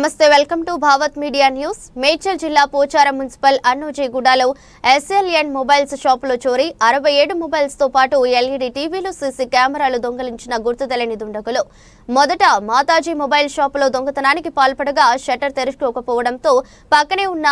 నమస్తే welcome to Bhavat media news. Medchal జిల్లా Pocharam municipal అన్నోజీగూడలో ఎస్ఎల్ఎన్ మొబైల్స్ షాపులో చోరీ అరవై ఏడు మొబైల్స్తో పాటు ఎల్ఈడి టీవీలు సీసీ కెమెరాలు దొంగలించిన గుర్తు తెలియని దుండగులు. మొదట మాతాజీ మొబైల్ షాపులో దొంగతనానికి పాల్పడగా షట్టర్ తెరుచుకోకపోవడంతో పక్కనే ఉన్న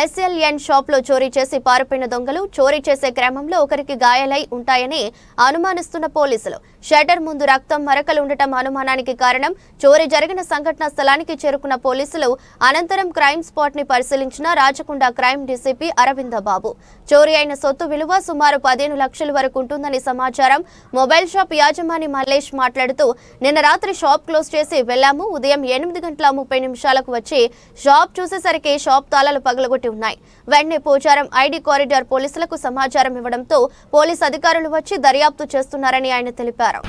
ఎస్ఎల్ఎన్ షాపులో చోరీ చేసి పారిపోయిన దొంగలు చోరీ చేసే క్రమంలో ఒకరికి గాయాలై ఉంటాయని అనుమానిస్తున్న పోలీసులు. షట్టర్ ముందు రక్తం మరకలు ఉండటం అనుమానానికి కారణం చోరీ జరిగిన సంఘటన స్థలానికి చేరుకున్న పోలీసులు అనంతరం క్రైమ్ స్పాట్ని పరిశీలించిన రాచకొండ క్రైమ్ డీసీపీ అరవింద బాబు. చోరీ అయిన సొత్తు విలువ సుమారు పదిహేను లక్షల వరకు ఉంటుందని సమాచారం. మొబైల్ షాప్ యాజమాని మల్లేష్ మాట్లాడుతూ నిన్న రాత్రి షాప్ క్లోజ్ చేసి వెళ్ళాము ఉదయం ఎనిమిది గంటల ముప్పై నిమిషాలకు వచ్చి షాప్ చూసేసరికి షాప్ తాళాలు పగలగొట్టి ఉన్నాయి. వెంటనే పోచారం ఐడి కారిడార్ పోలీసులకు సమాచారం ఇవ్వడంతో పోలీస్ అధికారులు వచ్చి దర్యాప్తు చేస్తున్నారని ఆయన తెలిపారు.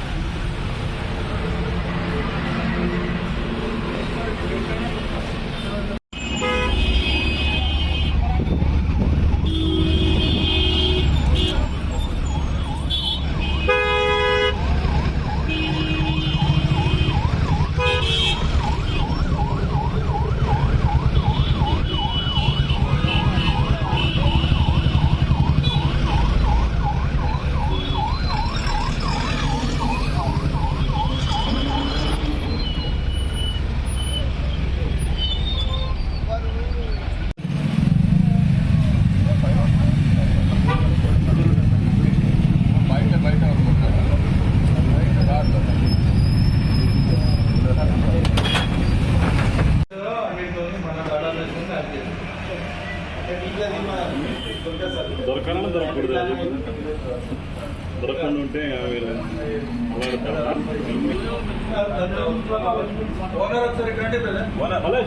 దొరకాలని దొరకకూడదు దొరకకుండా ఉంటే వీళ్ళు అలాగే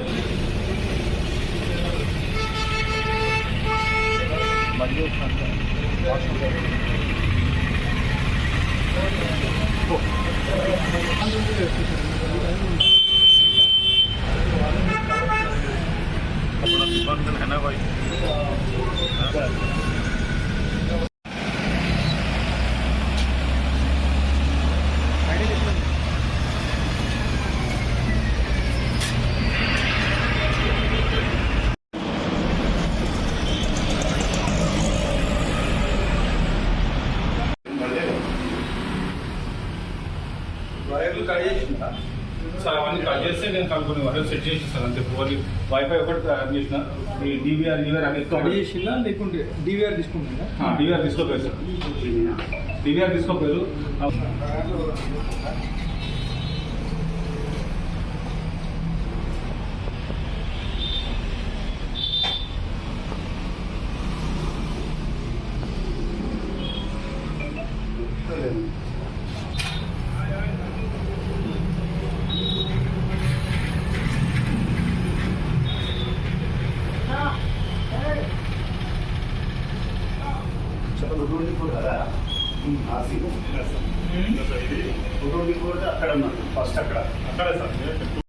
చేసిందా? సార్ అవన్నీ కట్ చేస్తే నేను కనుక్కొని వైర్ సెట్ చేసి సార్ అంతే ఓన్లీ వైఫై ఒకటి కట్ చేసిన ఈ డివిఆర్ డివిఆర్ అన్ని కట్ చేసిందా? లేకుంటే డివిఆర్ తీసుకుంటుందా? డివిఆర్ తీసుకోపోయారు సార్. డివిఆర్ తీసుకోపోయారు అక్కడ ఉన్నాడు ఫస్ట్ అక్కడ. అక్కడే సార్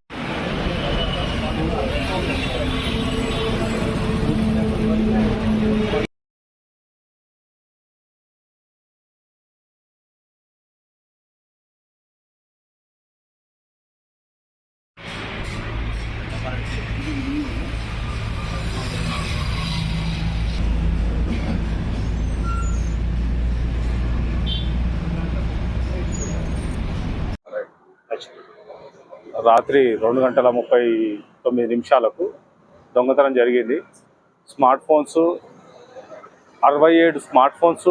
రాత్రి రెండు గంటల ముప్పై తొమ్మిది నిమిషాలకు దొంగతనం జరిగింది. స్మార్ట్ ఫోన్స్ అరవై ఏడు స్మార్ట్ ఫోన్స్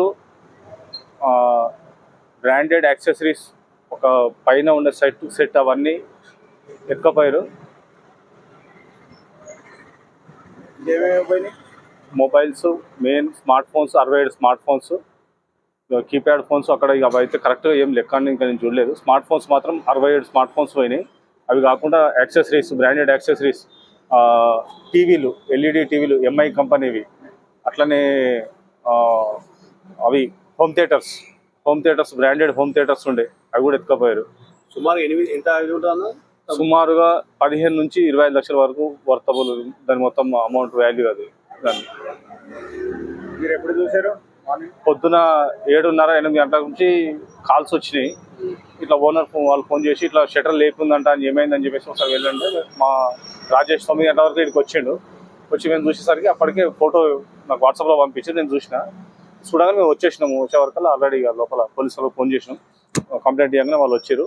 బ్రాండెడ్ యాక్సెసరీస్ ఒక పైన ఉన్న సెట్ సెట్ అవన్నీ ఎక్కపోయారు మొబైల్స్ మెయిన్ స్మార్ట్ ఫోన్స్ అరవై ఏడు స్మార్ట్ ఫోన్స్ కీప్యాడ్ ఫోన్స్ అక్కడ ఇక అవి అయితే కరెక్ట్గా ఏం లెక్క ఇంకా నేను చూడలేదు. స్మార్ట్ ఫోన్స్ మాత్రం అరవై ఏడు స్మార్ట్ ఫోన్స్ పోయినాయి. అవి కాకుండా యాక్సెసరీస్ బ్రాండెడ్ యాక్సెసరీస్ టీవీలు ఎల్ఈడి టీవీలు ఎంఐ కంపెనీవి అట్లనే ఆ, అవి home theatres home theatres branded home theatres ఉండే అవి కూడా ఎత్తుకపోయారు. సుమారు ఎనిమిది ఎంత సుమారుగా పదిహేను నుంచి ఇరవై ఐదు లక్షల వరకు వర్తబుల్ దాని మొత్తం అమౌంట్ వాల్యూ అది దాన్ని మీరు ఎప్పుడు చూసారు పొద్దున ఏడున్నర ఎనిమిది గంటల నుంచి కాల్స్ వచ్చినాయి. ఇట్లా ఓనర్ ఫోన్ వాళ్ళు ఫోన్ చేసి ఇట్లా షటర్ లేకుందంట అని ఏమైందని చెప్పేసి ఒకసారి వెళ్ళండి. మా రాజేష్ తొమ్మిది గంటల వరకు ఇక్కడికి వచ్చిండు. వచ్చి మేము చూసేసరికి అప్పటికే ఫోటో నాకు వాట్సాప్లో పంపించి నేను చూసిన. చూడగానే మేము వచ్చేసినాము వచ్చే వరకు ఆల్రెడీ లోపల పోలీసు వాళ్ళకి ఫోన్ చేసినాం. కంప్లైంట్ ఇవ్వగానే వాళ్ళు వచ్చారు.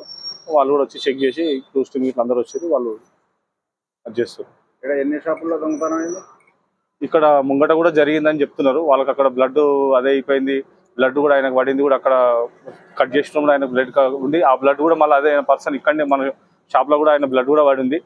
వాళ్ళు కూడా వచ్చి చెక్ చేసి క్రూస్ టీమ్ ఇట్లా అందరూ వచ్చారు వాళ్ళు అది చేస్తారు. ఇక్కడ ఎన్ని షాపుల్లో దొంగతనం ఇక్కడ ముంగట కూడా జరిగిందని చెప్తున్నారు. వాళ్ళకి అక్కడ బ్లడ్ అదే అయిపోయింది. బ్లడ్ కూడా ఆయనకు పడింది కూడా అక్కడ కట్ చేసినప్పుడు ఆయన బ్లడ్ ఉంది. ఆ బ్లడ్ కూడా మళ్ళీ అదే పర్సన్ ఇక్కడనే మన షాప్లో కూడా ఆయన బ్లడ్ కూడా పడింది.